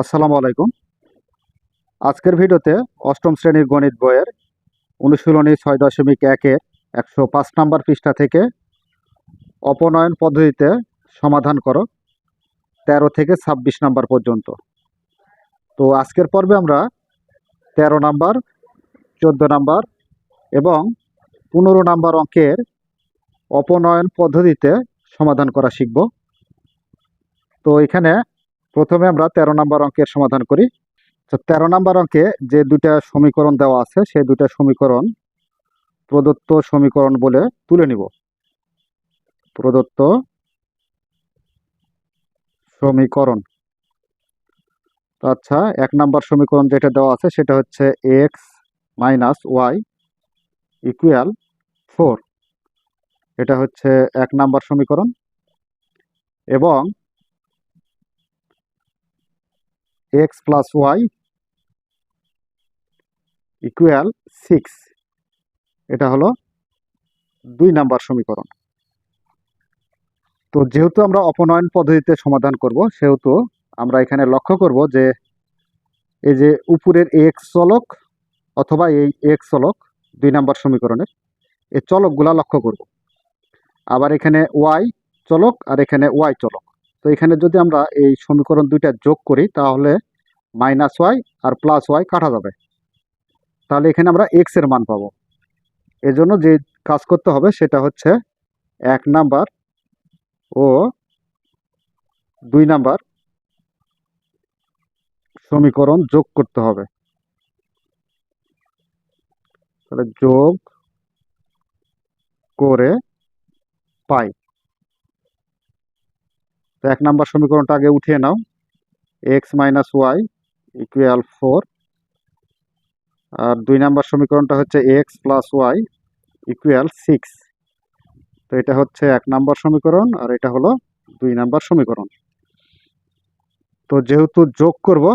আসসালামু আলাইকুম। আজকের ভিডিওতে অষ্টম শ্রেণির গণিত বইয়ের অনুশীলনী ছয় দশমিক একের একশো পাঁচ নম্বর পৃষ্ঠা থেকে অপনয়ন পদ্ধতিতে সমাধান করো, তেরো থেকে ছাব্বিশ নাম্বার পর্যন্ত। তো আজকের পর্বে আমরা তেরো নাম্বার, চোদ্দ নাম্বার এবং পনেরো নাম্বার অঙ্কের অপনয়ন পদ্ধতিতে সমাধান করা শিখব। তো এখানে প্রথমে আমরা তেরো নম্বর অঙ্কের সমাধান করি। তো তেরো নম্বর অঙ্কে যে দুটা সমীকরণ দেওয়া আছে, সেই দুটা সমীকরণ প্রদত্ত সমীকরণ বলে তুলে নিব। প্রদত্ত সমীকরণ। আচ্ছা এক নাম্বার সমীকরণ যেটা দেওয়া আছে, সেটা হচ্ছে X minus Y equal four এটা হচ্ছে এক নাম্বার সমীকরণ। এবং X plus Y equal six এটা হলো দুই নাম্বার সমীকরণ। তো যেহেতু আমরা অপনয়ন পদ্ধতিতে সমাধান করব, সেহেতু আমরা এখানে লক্ষ্য করব যে এই যে উপরের এক্স চলক অথবা এই এক্স চলক, দুই নাম্বার সমীকরণের, এই চলকগুলা লক্ষ্য করব। আবার এখানে ওয়াই চলক আর এখানে ওয়াই চলক। তো এখানে যদি আমরা এই সমীকরণ দুইটা যোগ করি, তাহলে মাইনাস ওয়াই আর প্লাস ওয়াই কাটা যাবে। তাহলে এখানে আমরা এক্সের মান পাবো। এজন্য যে কাজ করতে হবে, সেটা হচ্ছে এক নাম্বার ও দুই নাম্বার সমীকরণ যোগ করতে হবে। তাহলে যোগ করে পাই। তো এক নাম্বার সমীকরণটা আগে উঠিয়ে নাও। X minus Y equal four আর দুই নাম্বার সমীকরণটা হচ্ছে X plus Y equal six তো এটা হচ্ছে এক নাম্বার সমীকরণ আর এটা হলো দুই নাম্বার সমীকরণ। তো যেহেতু যোগ করব,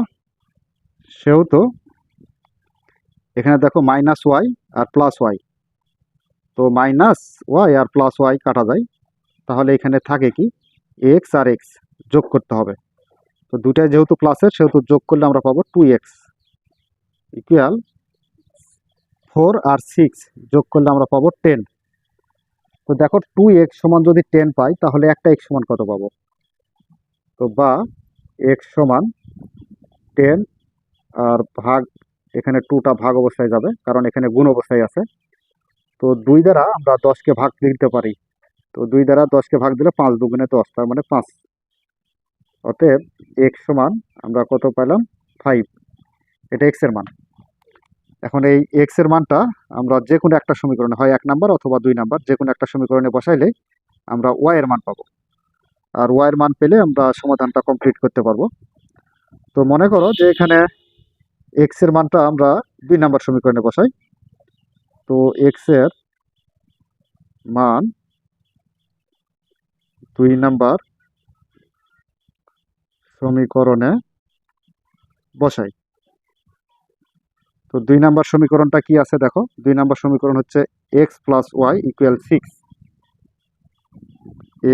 সেহেতু এখানে দেখো মাইনাস ওয়াই আর প্লাস ওয়াই তো মাইনাস ওয়াই আর প্লাস ওয়াই কাটা যায়। তাহলে এখানে থাকে কি? এক্স আর এক্স যোগ করতে হবে। তো দুটাই যেহেতু প্লাসের সেহেতু যোগ করলে আমরা পাবো টু এক্স ইকুয়াল ফোর আর সিক্স যোগ করলে আমরা পাবো টেন তো দেখো টু এক্স সমান যদি টেন পাই, তাহলে একটা এক্স সমান কত পাবো? তো বা এক্স সমান টেন আর ভাগ, এখানে টুটা ভাগ অবস্থায় যাবে, কারণ এখানে গুণ অবস্থায় আছে। তো দুই দ্বারা আমরা দশকে ভাগ দিতে পারি। তো দুই দ্বারা দশকে ভাগ দিলে পাঁচ দুগুণে দশ, তার মানে পাঁচ। অতএব এক্স সমান আমরা কত পেলাম ফাইভ এটা এক্সের মান। এখন এই এক্সের মানটা আমরা যে কোনো একটা সমীকরণে, হয় এক নাম্বার অথবা দুই নাম্বার যে কোনো একটা সমীকরণে বসাইলে আমরা ওয়াইয়ের মান পাবো। আর ওয়াইয়ের মান পেলে আমরা সমাধানটা কমপ্লিট করতে পারব। তো মনে করো যে এখানে এক্সের মানটা আমরা দুই নাম্বার সমীকরণে বসাই। তো এক্সের মান দুই নাম্বার সমীকরণে বসাই। তো দুই নাম্বার সমীকরণটা কি আছে দেখো? দুই নাম্বার সমীকরণ হচ্ছে X plus Y equal six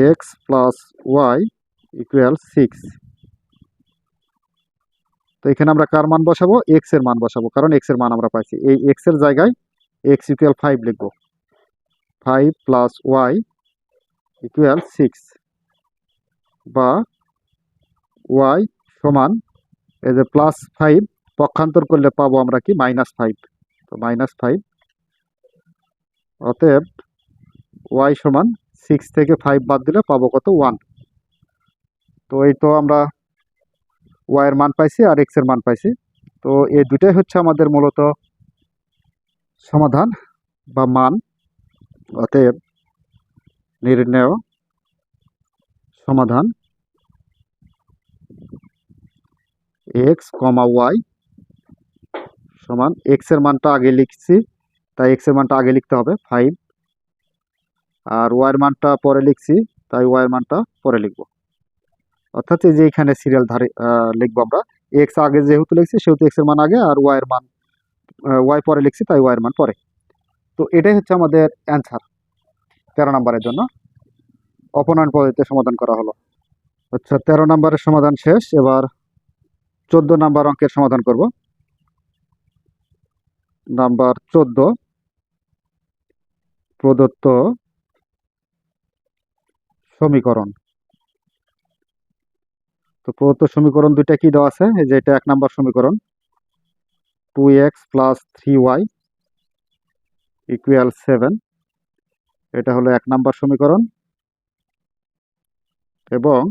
X plus Y equal six তো এখানে আমরা কার মান বসাবো? এক্সের মান বসাবো, কারণ এক্সের মান আমরা পাইছি। এই এক্সের জায়গায় এক্স ইকুয়াল ফাইভ লিখব। Five plus Y equal six বা ওয়াই সমান এই যে প্লাস ফাইভ পক্ষান্তর করলে পাবো আমরা কি মাইনাস ফাইভ তো মাইনাস ফাইভ অতএব ওয়াই সমান সিক্স থেকে ফাইভ বাদ দিলে পাবো কত ওয়ান তো এই তো আমরা ওয়াইয়ের মান পাইছি আর এক্সের মান পাইছি। তো এই দুটাই হচ্ছে আমাদের মূলত সমাধান বা মান। অতএব নির্ণয় সমাধান এক্স কমা ওয়াই সমান এক্সের মানটা আগে লিখছি, তাই এক্সের মানটা আগে লিখতে হবে, ফাইভ। আর ওয়াই এর মানটা পরে লিখছি, তাই ওয়াই এর মানটা পরে লিখব। অর্থাৎ এই যে এখানে সিরিয়াল ধারে লিখব আমরা, এক্স আগে যেহেতু লিখছি, সেহেতু এক্সের মান আগে, আর ওয়াই এর মান ওয়াই পরে লিখছি, তাই ওয়াই মান পরে। তো এটাই হচ্ছে আমাদের অ্যান্সার তেরো নম্বরের জন্য। অপনয়ন পদ্ধতিতে সমাধান করা হলো। আচ্ছা তেরো নম্বরের সমাধান শেষ। এবার চোদ্দ নাম্বার অঙ্কের সমাধান করব। নাম্বার চোদ্দ। প্রদত্ত সমীকরণ। তো প্রদত্ত সমীকরণ দুইটা কি দেওয়া আছে? যে এটা এক নাম্বার সমীকরণ। Two X plus three Y equal seven এটা হলো এক নাম্বার সমীকরণ। এবং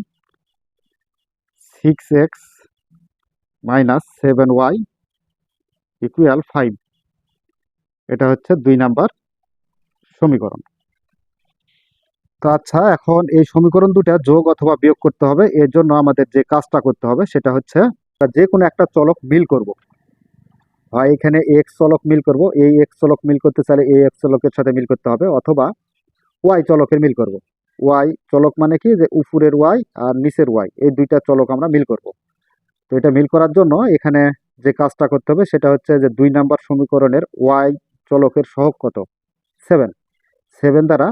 six X minus seven Y equal five এটা হচ্ছে দুই নাম্বার সমীকরণ। তো আচ্ছা এখন এই সমীকরণ দুটা যোগ অথবা বিয়োগ করতে হবে, এর জন্য আমাদের যে কাজটা করতে হবে সেটা হচ্ছে যে কোনো একটা চলক মিল করব। হয় এখানে এক্স চলক মিল করব, এই এক্স চলক মিল করতে চাইলে এই এক্স চলকের সাথে মিল করতে হবে, অথবা ওয়াই চলকের মিল করব। ওয়াই চলক মানে কি? যে উপরের ওয়াই আর নিচের ওয়াই এই দুইটা চলক আমরা মিল করব। তো এটা মিল করার জন্য এখানে যে কাজটা করতে হবে সেটা হচ্ছে যে দুই নাম্বার সমীকরণের ওয়াই চলকের সহগ কত? সেভেন সেভেন দ্বারা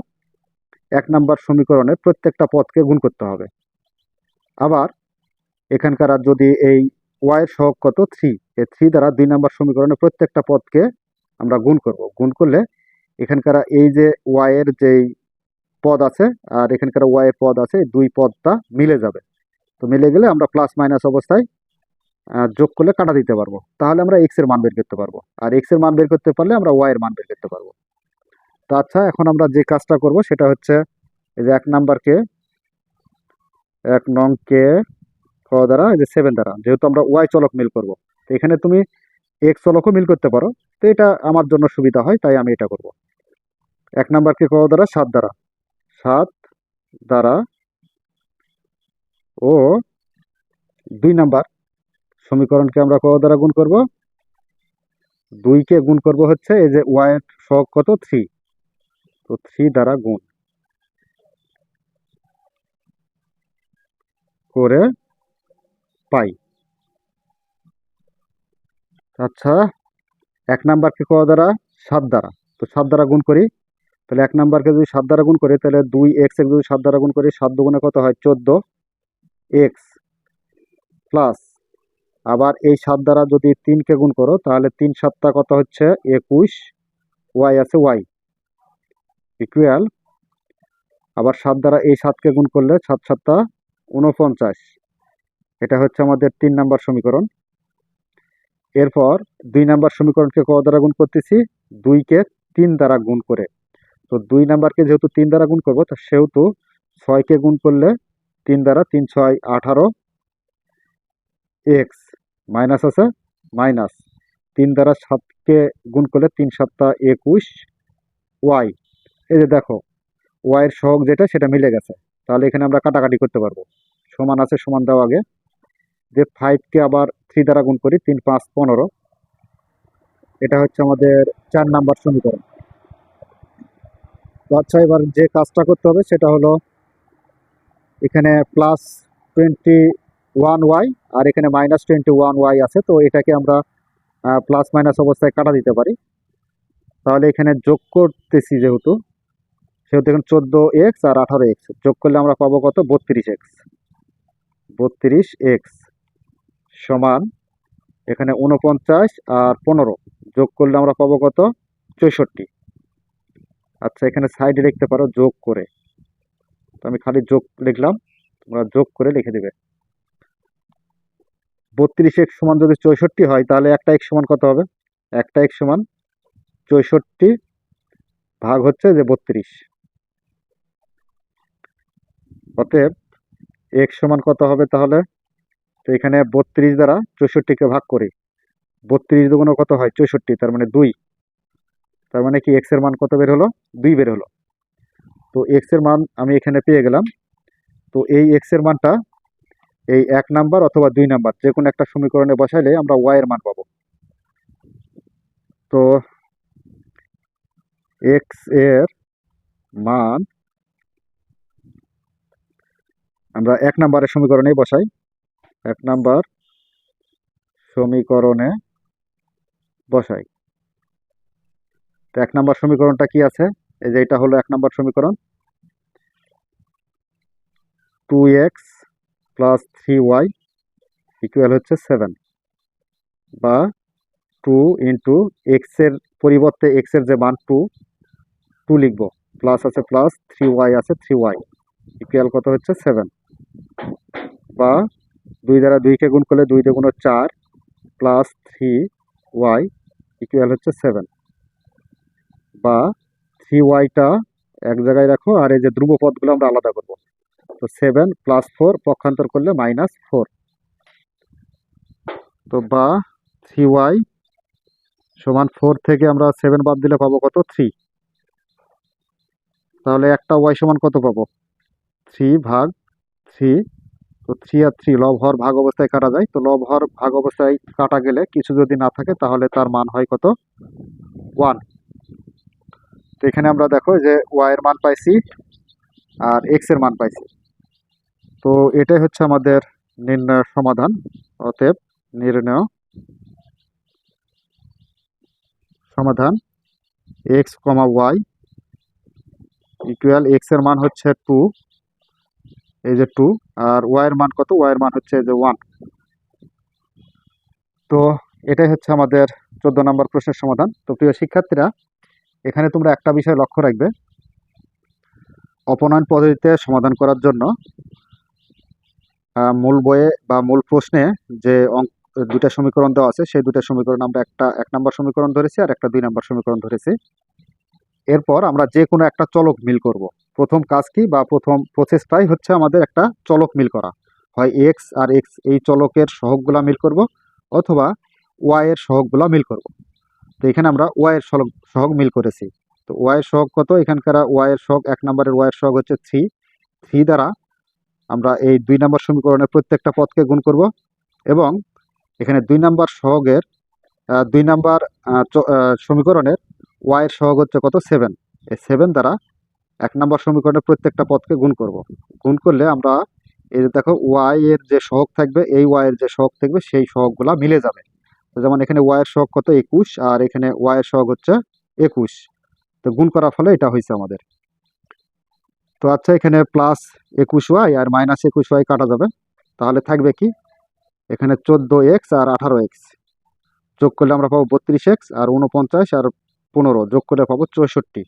এক নাম্বার সমীকরণের প্রত্যেকটা পদকে গুণ করতে হবে। আবার এখানকার যদি এই ওয়াইয়ের সহগ কত? থ্রি এই থ্রি দ্বারা দুই নাম্বার সমীকরণের প্রত্যেকটা পদকে আমরা গুণ করব। গুণ করলে এখানকার এই যে ওয়াইয়ের যেই পদ আছে আর এখানকার ওয়াইয়ের পদ আছে দুই পদটা মিলে যাবে। তো মিলে গেলে আমরা প্লাস মাইনাস অবস্থায় যোগ করলে কাটা দিতে পারব। তাহলে আমরা এক্সের মান বের করতে পারব। আর এক্সের মান বের করতে পারলে আমরা ওয়াই এর মান বের করতে পারব। তো আচ্ছা এখন আমরা যে কাজটা করব সেটা হচ্ছে, এই যে এক নাম্বারকে এক নং কে ক দ্বারা, এই যে সেভেন দ্বারা, যেহেতু আমরা ওয়াই চলক মিল করব। তো এখানে তুমি এক্স চলকও মিল করতে পারো। তো এটা আমার জন্য সুবিধা হয়, তাই আমি এটা করব। এক নাম্বারকে ক দ্বারা? সাত দ্বারা। সাত দ্বারা ও দুই নাম্বার। সমীকরণকে আমরা ক দ্বারা গুণ করব? দুইকে গুণ করব হচ্ছে এই যে ওয়াই এর সহগ কত? থ্রি তো থ্রি দ্বারা গুণ করে পাই। আচ্ছা এক নাম্বারকে ক দ্বারা? সাত দ্বারা। তো সাত দ্বারা গুণ করি। তাহলে এক নাম্বারকে যদি সাত দ্বারা গুণ করি, তাহলে দুই এক্স যদি সাত দ্বারা গুণ করি, সাত দুগুণে কত হয়? চোদ্দ এক্স প্লাস আবার এই সাত দ্বারা যদি তিনকে গুণ করো, তাহলে তিন সাতটা কত হচ্ছে? একুশ ওয়াই আছে ওয়াই ইকুয়াল আবার সাত দ্বারা এই সাতকে গুণ করলে সাত সাতটা উনপঞ্চাশ এটা হচ্ছে আমাদের তিন নাম্বার সমীকরণ। এরপর দুই নাম্বার সমীকরণকে ক দ্বারা গুণ করতেছি? দুইকে তিন দ্বারা গুণ করে। তো দুই নাম্বারকে যেহেতু তিন দ্বারা গুণ করব, তো সেহেতু ছয়কে গুণ করলে তিন দ্বারা তিন ছয় আঠারো এক্স মাইনাস আছে মাইনাস। তিন দ্বারা সাতকে গুণ করলে তিন সাতটা একুশ ওয়াই। এই যে দেখো ওয়াইয়ের সহগ যেটা, সেটা মিলে গেছে। তাহলে এখানে আমরা কাটাকাটি করতে পারব। সমান আছে, সমান দেওয়া আগে। যে ফাইভকে আবার থ্রি দ্বারা গুণ করি, তিন, পাঁচ, পনেরো। এটা হচ্ছে আমাদের চার নাম্বার সমীকরণ। আচ্ছা এবার যে কাজটা করতে হবে সেটা হলো এখানে প্লাস টোয়েন্টি ওয়ান ওয়াই আর এখানে মাইনাস টোয়েন্টি ওয়ান ওয়াই আছে, তো এটাকে আমরা প্লাস মাইনাস অবস্থায় কাটা দিতে পারি। তাহলে এখানে যোগ করতেছি যেহেতু, সেহেতু এখানে চোদ্দ এক্স আর আঠারো এক্স যোগ করলে আমরা পাবো কত? বত্রিশ এক্স বত্রিশ এক্স সমান এখানে উনপঞ্চাশ আর পনেরো, যোগ করলে আমরা পাবো কত? চৌষট্টি। আচ্ছা এখানে সাইডে লিখতে পারো যোগ করে। তো আমি খালি যোগ লিখলাম, তোমরা যোগ করে লিখে দেবে। বত্রিশ এক সমান যদি চৌষট্টি হয়, তাহলে একটা এক সমান কত হবে? একটা এক সমান চৌষট্টি ভাগ হচ্ছে যে বত্রিশ। অতএব এক সমান কত হবে তাহলে? তো এখানে বত্রিশ দ্বারা চৌষট্টিকে ভাগ করি। বত্রিশ দুগুণ কত হয়? চৌষট্টি, তার মানে দুই। তার মানে কি এক্সের মান কত বের হলো? দুই বের হলো। তো এক্সের মান আমি এখানে পেয়ে গেলাম। তো এই এক্সের মানটা এই এক নাম্বার অথবা দুই নাম্বার যে কোনো একটা সমীকরণে বসাইলে আমরা ওয়াই এর মান পাবো। তো এক্সের মান আমরা এক নাম্বারের সমীকরণেই বসাই। এক নাম্বার সমীকরণে বসাই। তো এক নাম্বার সমীকরণটা কি আছে? এই যে এটা হলো এক নাম্বার সমীকরণ। Two X plus three Y equal হচ্ছে সেভেন বা টু ইন্টু এক্সের পরিবর্তে এক্সের যে মান টু টু লিখব। প্লাস আছে প্লাস থ্রি ওয়াই আছে থ্রি ওয়াই ইকুয়াল কত হচ্ছে সেভেন বা দুই দ্বারা দুইকে গুণ করলে দুই দ্বিগুণ চার প্লাস থ্রি ওয়াই ইকুয়াল হচ্ছে সেভেন বা থ্রি ওয়াইটা এক জায়গায় রাখো আর এই যে ধ্রুব পদগুলো আমরা আলাদা করব। তো সেভেন প্লাস ফোর পক্ষান্তর করলে মাইনাস ফোর তো বা থ্রি ওয়াই সমান ফোর থেকে আমরা সেভেন বাদ দিলে পাবো কত? থ্রি তাহলে একটা ওয়াই সমান কত পাবো? থ্রি ভাগ থ্রি তো থ্রি আর থ্রি লব হর ভাগ অবস্থায় কাটা যায়। তো লব হর ভাগ অবস্থায় কাটা গেলে কিছু যদি না থাকে তাহলে তার মান হয় কত? ওয়ান তো এখানে আমরা দেখো যে ওয়াই এর মান পাইছি আর এক্সের মান পাইছি। তো এটাই হচ্ছে আমাদের নির্ণয়ের সমাধান, অতএব নির্ণয় সমাধান এক্স কমা ওয়াই ইকুয়াল এক্সের মান হচ্ছে টু এই যে টু আর ওয়াই এর মান কত? ওয়াই এর মান হচ্ছে যে ওয়ান তো এটাই হচ্ছে আমাদের চোদ্দ নম্বর প্রশ্নের সমাধান। তো প্রিয় শিক্ষার্থীরা এখানে তোমরা একটা বিষয় লক্ষ্য রাখবে। অপনয়ন পদ্ধতিতে সমাধান করার জন্য মূল বইয়ে বা মূল প্রশ্নে যে অঙ্ক দুটা সমীকরণ দেওয়া আছে, সেই দুইটা সমীকরণ আমরা একটা, এক নম্বর সমীকরণ ধরেছি আর একটা দুই নম্বর সমীকরণ ধরেছি। এরপর আমরা যে কোনো একটা চলক মিল করব। প্রথম কাজ কি বা প্রথম প্রসেসটাই হচ্ছে আমাদের একটা চলক মিল করা। হয় এক্স আর এক্স এই চলকের সহগগুলা মিল করব অথবা ওয়াই এর সহগগুলা মিল করব। তো এখানে আমরা ওয়াইয়ের এর সহগ সহগ মিল করেছি। তো ওয়াইয়ের সহগ কত? এখানকার ওয়াইয়ের সহগ, এক নম্বরের ওয়াইয়ের সহগ হচ্ছে থ্রি থ্রি দ্বারা আমরা এই দুই নম্বর সমীকরণের প্রত্যেকটা পদকে গুণ করব এবং এখানে দুই নম্বর সহগের দুই নম্বর সমীকরণের ওয়াইয়ের সহগ হচ্ছে কত? সেভেন এই সেভেন দ্বারা এক নম্বর সমীকরণের প্রত্যেকটা পদকে গুণ করব। গুণ করলে আমরা এই দেখো ওয়াই এর যে সহগ থাকবে, এই ওয়াই এর যে সহগ থাকবে, সেই সহগগুলা মিলে যাবে। যেমন এখানে ওয়াই এর সহগ কত? একুশ। আর এখানে ওয়াই এর সহগ হচ্ছে একুশ। তো গুণ করার ফলে এটা হয়েছে আমাদের। তো আচ্ছা এখানে প্লাস একুশ ওয়াই আর মাইনাস একুশ ওয়াই কাটা যাবে। তাহলে থাকবে কি? এখানে চোদ্দ এক্স আর আঠারো এক্স যোগ করলে আমরা পাবো বত্রিশ এক্স আর উনপঞ্চাশ আর পনেরো। যোগ করলে পাবো চৌষট্টি।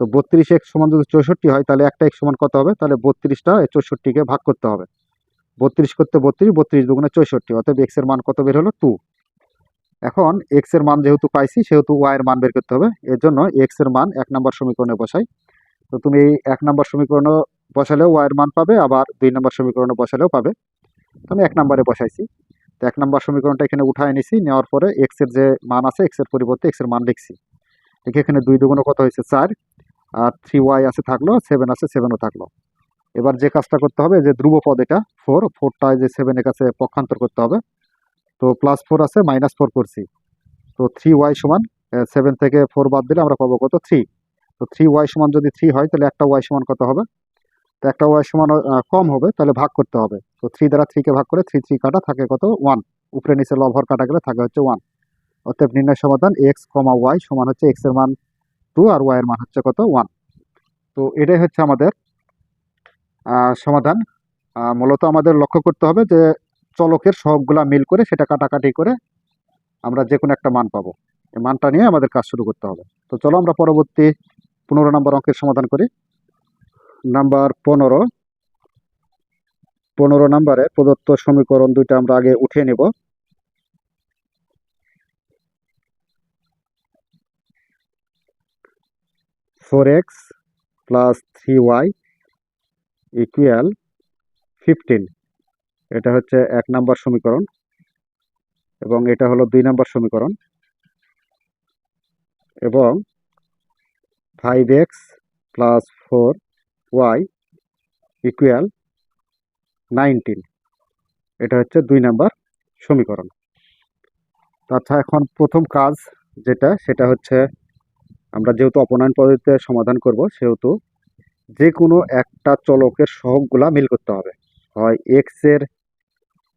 তো বত্রিশ এক্স সমান যদি চৌষট্টি হয়, তাহলে একটা এক্স সমান কত হবে? তাহলে বত্রিশটা চৌষট্টিকে ভাগ করতে হবে। বত্রিশ করতে বত্রিশ বত্রিশ দুগুণে চৌষট্টি। অতএব এক্সের মান কত বের হলো? টু এখন এক্সের মান যেহেতু পাইছি, সেহেতু ওয়াই এর মান বের করতে হবে। এর জন্য এক্সের মান এক নম্বর সমীকরণে বসাই। তো তুমি এক নম্বর সমীকরণে বসালেও ওয়াই এর মান পাবে, আবার দুই নম্বর সমীকরণে বসালেও পাবে। তো আমি এক নম্বরে বসাইছি। তো এক নম্বর সমীকরণটা এখানে উঠায় নিছি, নেওয়ার পরে এক্সের যে মান আছে এক্সের পরিবর্তে এক্সের মান লিখছি। দেখি এখানে দুই দুগুণ কত হয়েছে? চার। আর থ্রি ওয়াই আছে থাকল সেভেন আছে সেভেনও থাকল। এবার যে কাজটা করতে হবে, যে ধ্রুব পদ এটা ফোর ফোরটা যে সেভেনের কাছে পক্ষান্তর করতে হবে। তো প্লাস ফোর আছে মাইনাস ফোর করছি। তো থ্রি ওয়াই সমান সেভেন থেকে ফোর বাদ দিলে আমরা পাবো কত? থ্রি তো থ্রি ওয়াই সমান যদি থ্রি হয়, তাহলে একটা ওয়াই সমান কত হবে? তো একটা ওয়াই সমান কম হবে, তাহলে ভাগ করতে হবে। তো থ্রি দ্বারা থ্রিকে ভাগ করে থ্রি থ্রি কাটা থাকে কত? ওয়ান উপরে নিচে লভর কাটা গেলে থাকে হচ্ছে ওয়ান অর্থাৎ নির্ণয় সমাধান এক্স কমা ওয়াই সমান হচ্ছে এক্সের মান টু আর ওয়াই এর মান হচ্ছে কত? ওয়ান তো এটাই হচ্ছে আমাদের সমাধান। মূলত আমাদের লক্ষ্য করতে হবে যে চলকের সহগগুলা মিল করে সেটা কাটাকাটি করে আমরা যে কোনো একটা মান পাবো। এই মানটা নিয়ে আমাদের কাজ শুরু করতে হবে। তো চলো আমরা পরবর্তী পনেরো নম্বর অঙ্কের সমাধান করি। নাম্বার পনেরো। পনেরো নম্বরে প্রদত্ত সমীকরণ দুইটা আমরা আগে উঠিয়ে নিব। Four X plus three Y equal fifteen. এটা হচ্ছে এক নাম্বার সমীকরণ এবং এটা হলো দুই নাম্বার সমীকরণ এবং five X plus four Y equal nineteen এটা হচ্ছে দুই নাম্বার সমীকরণ। আচ্ছা এখন প্রথম কাজ যেটা, সেটা হচ্ছে আমরা যেহেতু অপনয়ন পদ্ধতিতে সমাধান করব, সেহেতু যে কোনো একটা চলকের সহগগুলা মিল করতে হবে। হয় এক্সের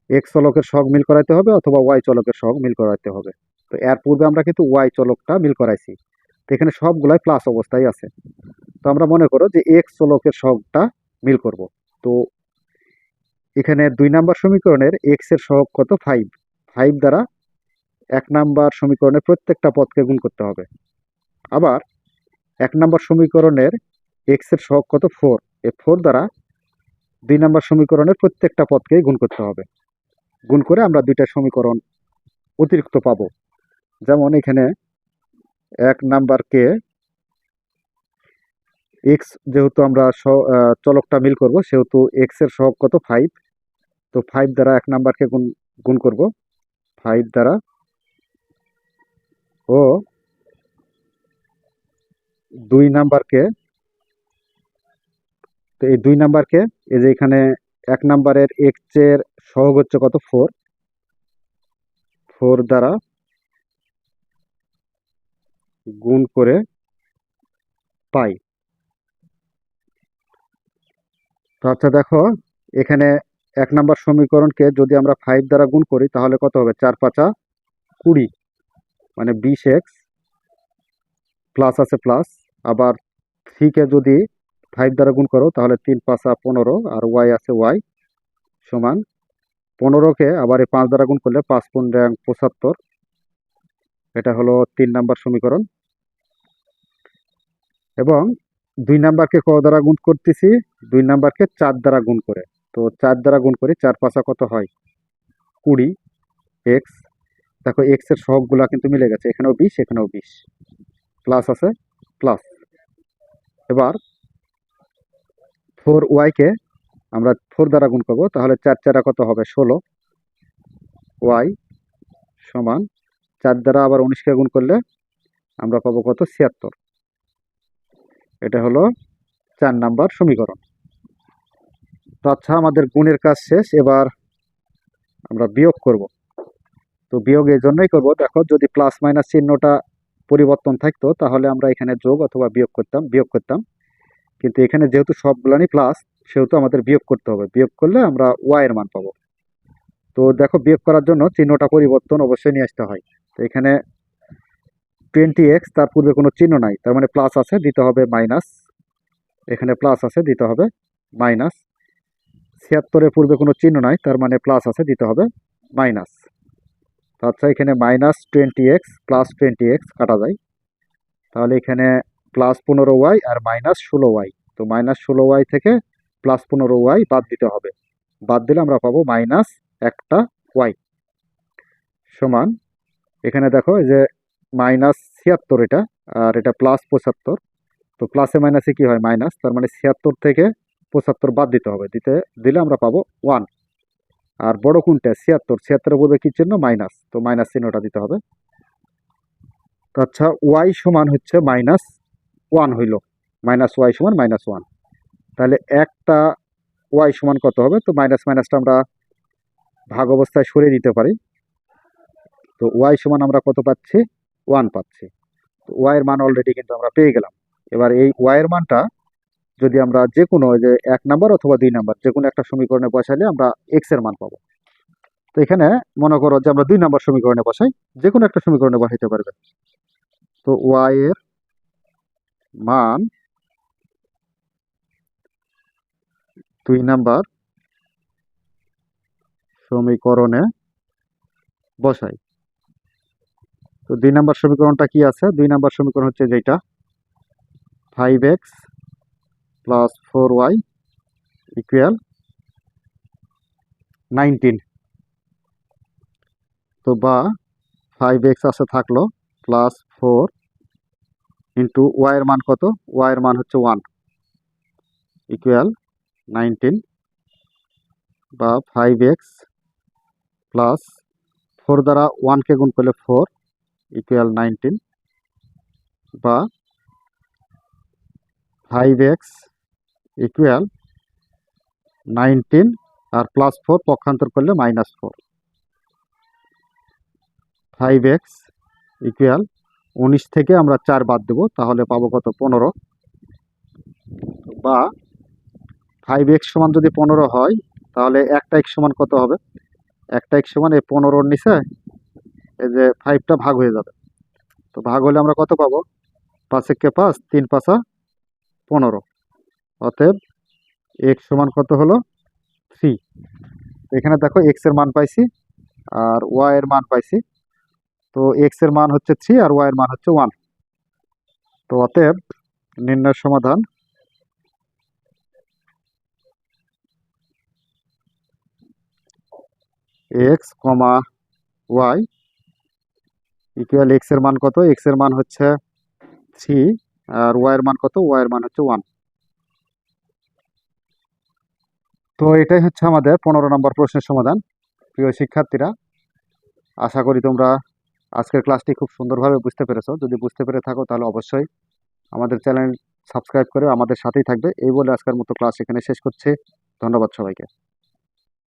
এক্স চলকের সহগ মিল করাইতে হবে অথবা ওয়াই চলকের সহগ মিল করাইতে হবে। তো এর পূর্বে আমরা কিন্তু ওয়াই চলকটা মিল করাইছি। তো এখানে সবগুলাই প্লাস অবস্থায় আছে। তো আমরা মনে করো যে এক্স চলকের সহগটা মিল করব। তো এখানে দুই নাম্বার সমীকরণের এক্সের সহগ কত? ফাইভ ফাইভ দ্বারা এক নাম্বার সমীকরণের প্রত্যেকটা পদকে গুণ করতে হবে। আবার এক নাম্বার সমীকরণের এক্সের সহগ কত? ফোর এ ফোর দ্বারা দুই নাম্বার সমীকরণের প্রত্যেকটা পদকেই গুণ করতে হবে। গুণ করে আমরা দুইটা সমীকরণ অতিরিক্ত পাবো। যেমন এখানে এক নাম্বারকে এক্স যেহেতু আমরা চলকটা মিল করব, সেহেতু এক্সের সহগ কত? ফাইভ তো ফাইভ দ্বারা এক নাম্বারকে গুণ গুণ করব। ফাইভ দ্বারা ও দুই নাম্বারকে তো এই দুই নাম্বারকে এই যে এখানে এক নাম্বারের এক্সের সহগ হচ্ছে কত? ফোর ফোর দ্বারা গুণ করে পাই। আচ্ছা দেখো, এখানে এক নাম্বার সমীকরণকে যদি আমরা ফাইভ দ্বারা গুণ করি, তাহলে কত হবে? চার পাঁচা কুড়ি। মানে বিশ এক্স প্লাস আছে প্লাস আবার থ্রিকে যদি ফাইভ দ্বারা গুণ করো, তাহলে তিন পাঁচা পনেরো, আর ওয়াই আছে ওয়াই সমান পনেরোকে আবার এই পাঁচ দ্বারা গুণ করলে পাঁচ পনেরো পঁচাত্তর। এটা হলো তিন নাম্বার সমীকরণ। এবং দুই নাম্বারকে ক দ্বারা গুণ করতেছি? দুই নাম্বারকে চার দ্বারা গুণ করে। তো চার দ্বারা গুণ করি চার পাঁচা কত হয়? কুড়ি এক্স। দেখো এক্সের এর কিন্তু মিলে গেছে। এখানেও বিশ এখানেও বিশ। প্লাস আছে, প্লাস। এবার ফোর ওয়াইকে আমরা ফোর দ্বারা গুণ করব, তাহলে চার চারা কত হবে? ষোলো। ওয়াই সমান চার দ্বারা আবার উনিশকে গুণ করলে আমরা পাবো কত? ছিয়াত্তর। এটা হলো চার নাম্বার সমীকরণ। তো আচ্ছা আমাদের গুণের কাজ শেষ, এবার আমরা বিয়োগ করব। তো বিয়োগ এই জন্যই করব, দেখো, যদি প্লাস মাইনাস চিহ্নটা পরিবর্তন থাকতো, তাহলে আমরা এখানে যোগ অথবা বিয়োগ করতাম বিয়োগ করতাম। কিন্তু এখানে যেহেতু সবগুলানি প্লাস সেহেতু আমাদের বিয়োগ করতে হবে। বিয়োগ করলে আমরা ওয়াই এর মান পাবো। তো দেখো, বিয়োগ করার জন্য চিহ্নটা পরিবর্তন অবশ্যই নিয়ে আসতে হয়। তো এখানে টোয়েন্টি এক্স তার পূর্বে কোনো চিহ্ন নাই। তার মানে প্লাস আছে, দিতে হবে মাইনাস এখানে প্লাস আছে, দিতে হবে মাইনাস ছিয়াত্তরের পূর্বে কোনো চিহ্ন নাই, তার মানে প্লাস আছে, দিতে হবে মাইনাস আচ্ছা এখানে minus twenty X plus twenty X কাটা যায়। তাহলে এখানে প্লাস পনেরো ওয়াই আর মাইনাস ষোলো ওয়াই তো মাইনাস ষোলো ওয়াই থেকে প্লাস পনেরো ওয়াই বাদ দিতে হবে। বাদ দিলে আমরা পাবো মাইনাস একটা ওয়াই সমান, এখানে দেখো যে মাইনাস ছিয়াত্তর এটা, আর এটা প্লাস পঁচাত্তর। তো প্লাসে মাইনাসে কি হয়? মাইনাস তার মানে ছিয়াত্তর থেকে পঁচাত্তর বাদ দিতে হবে। দিতে, দিলে আমরা পাবো ওয়ান আর বড় কোনটা? ছিয়াত্তর। ছিয়াত্তরের পূর্বে কি চিহ্ন? মাইনাস তো মাইনাস চিহ্নটা দিতে হবে। আচ্ছা ওয়াই সমান হচ্ছে মাইনাস ওয়ান হইল। মাইনাস ওয়াই সমান মাইনাস ওয়ান। তাহলে একটা ওয়াই সমান কত হবে? তো মাইনাস মাইনাসটা আমরা ভাগ অবস্থায় সরিয়ে দিতে পারি। তো ওয়াই সমান আমরা কত পাচ্ছি? ওয়ান পাচ্ছি। তো ওয়াইয়ের মান অলরেডি কিন্তু আমরা পেয়ে গেলাম। এবার এই ওয়াইয়ের মানটা যদি আমরা যে কোনো যে এক নাম্বার অথবা দুই নাম্বার যে কোনো একটা সমীকরণে বসাইলে আমরা এক্সের মান পাবো। তো এখানে মনে করো যে আমরা দুই নাম্বার সমীকরণে বসাই যে কোনো একটা সমীকরণে বসাইতে পারবে। তো ওয়াই এর মান দুই নাম্বার সমীকরণে বসাই। তো দুই নাম্বার সমীকরণটা কি আছে? দুই নাম্বার সমীকরণ হচ্ছে যেটা five X plus four Y equal nineteen তো বা ফাইভ এক্স আছে থাকল প্লাস ফোর ইন্টু ওয়াইয়ের মান কত? ওয়াইয়ের মান হচ্ছে ওয়ান ইকুয়াল নাইনটিন বা ফাইভ এক্স প্লাস ফোর দ্বারা ওয়ানকে গুণ করলে ফোর ইকুয়াল নাইনটিন বা ফাইভ এক্স ইকুয়াল নাইনটিন আর প্লাস ফোর পক্ষান্তর করলে minus four five X equal উনিশ থেকে আমরা চার বাদ দেবো, তাহলে পাবো কত? পনেরো। বা ফাইভ এক্স সমান যদি পনেরো হয়, তাহলে একটা এক্স সমান কত হবে? একটা এক্স সমান এই পনেরোর নিচে এই যে ফাইভটা ভাগ হয়ে যাবে। তো ভাগ হলে আমরা কত পাবো? পাঁচ একে পাঁচ, তিন পাঁচা পনেরো। অতএব এক্স সমান কত হলো? থ্রি এখানে দেখো এক্সের মান পাইছি আর ওয়াই এর মান পাইছি। তো এক্সের মান হচ্ছে থ্রি আর ওয়াই এর মান হচ্ছে ওয়ান তো অতএব নির্ণয় সমাধান। এক্স কমা ওয়াই ইকুয়াল এক্সের মান কত? এক্সের মান হচ্ছে থ্রি আর ওয়াই এর মান কত? ওয়াই এর মান হচ্ছে ওয়ান তো এটাই হচ্ছে আমাদের পনেরো নম্বর প্রশ্নের সমাধান। প্রিয় শিক্ষার্থীরা, আশা করি তোমরা আজকের ক্লাসটি খুব সুন্দরভাবে বুঝতে পেরেছ। যদি বুঝতে পেরে থাকো, তাহলে অবশ্যই আমাদের চ্যানেল সাবস্ক্রাইব করে আমাদের সাথেই থাকবে। এই বলে আজকের মতো ক্লাস এখানে শেষ করছে। ধন্যবাদ সবাইকে।